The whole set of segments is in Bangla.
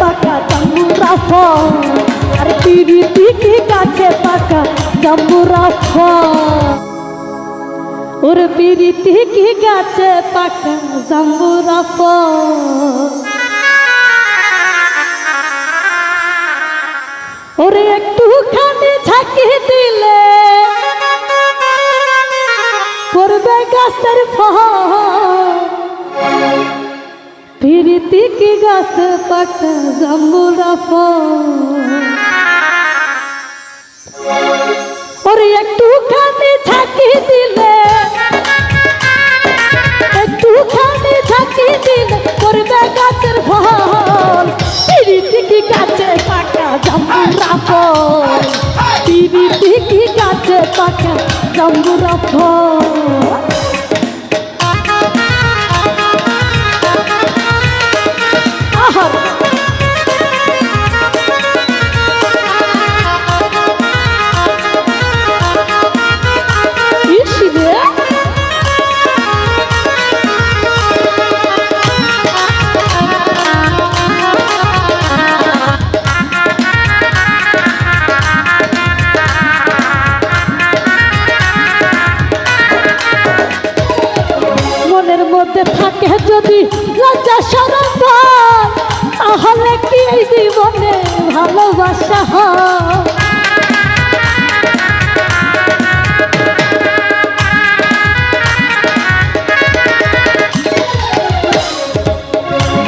পাকা জাম্বুরা ফল। আর পিড়ি পিঠি গাছে পাকা জাম্বুরা ফল। ওর পিড়ি পিঠি গাছে পাকা জাম্বুরা ফল। ওরে একটুখানি ঝাঁকি দিলে কি গাছ পাকা জাম্বুরা ওরে একটুখানি ঝাঁকি দিলে একটুখানি ঝাঁকি দিলে করবে গাছের ফল। কি গাছে পাকা জাম্বুরা ফল? কি গাছে পাকা জাম্বুরা ফল? মধ্যে থাকে যদি লজ্জা সরম তাহলে কি জীবনে ভালোবাসা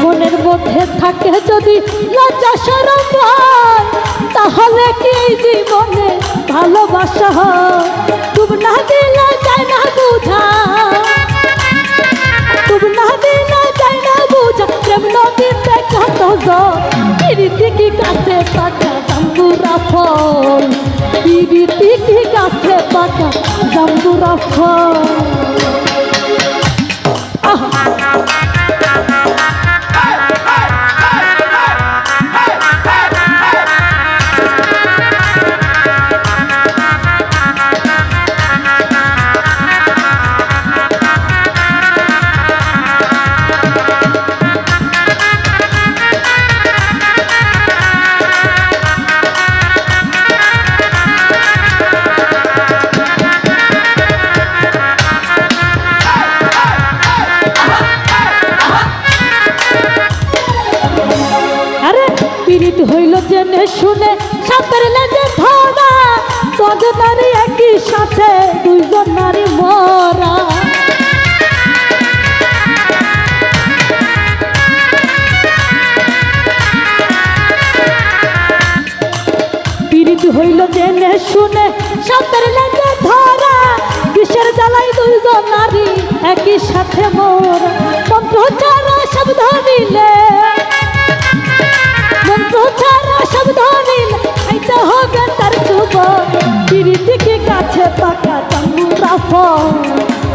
মনের মধ্যে থাকে যদি তাহলে কি জীবনে ভালোবাসা তুম না দিলে যায় না পিরিতি কি গাছে পাকা জাম্বুরা ফল। পীড়িত হইল জেনে শুনে সাপের লেজে ধরা। পদ নারী একই সাথে দুইজন নারী মরা। পীড়িত হইল জেনে শুনে সাপের লেজে ধরা। বিষের জ্বালাই দুইজন নারী একই সাথে মোরা। মন্ত্র ছাড়া শব্দ নিলে পাকা জাম্বুরা ফল।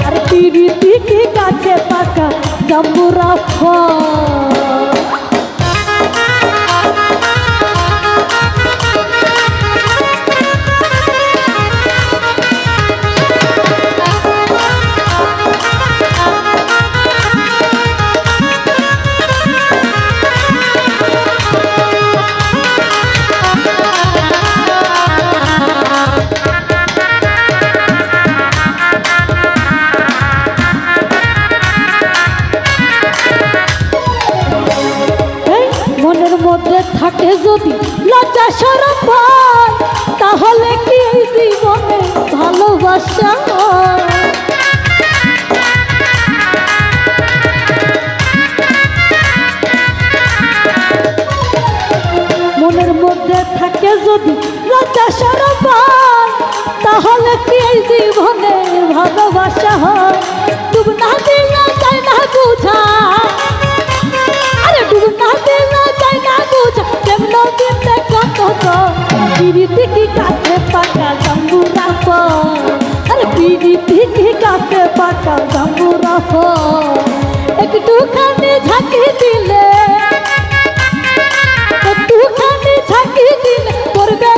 আর পিরিতি কি গাছে পাকা জাম্বুরা ফল। যদি লজ্জা তাহলে কি এই জীবনে ভালোবাসা মনের মধ্যে থাকে যদি লজ্জা সরম ঝাঁকি কাছে পাকা জামুরা একটুখানি ঝাঁকি দিলে একটুখানি ঝাঁকি দিলে করবে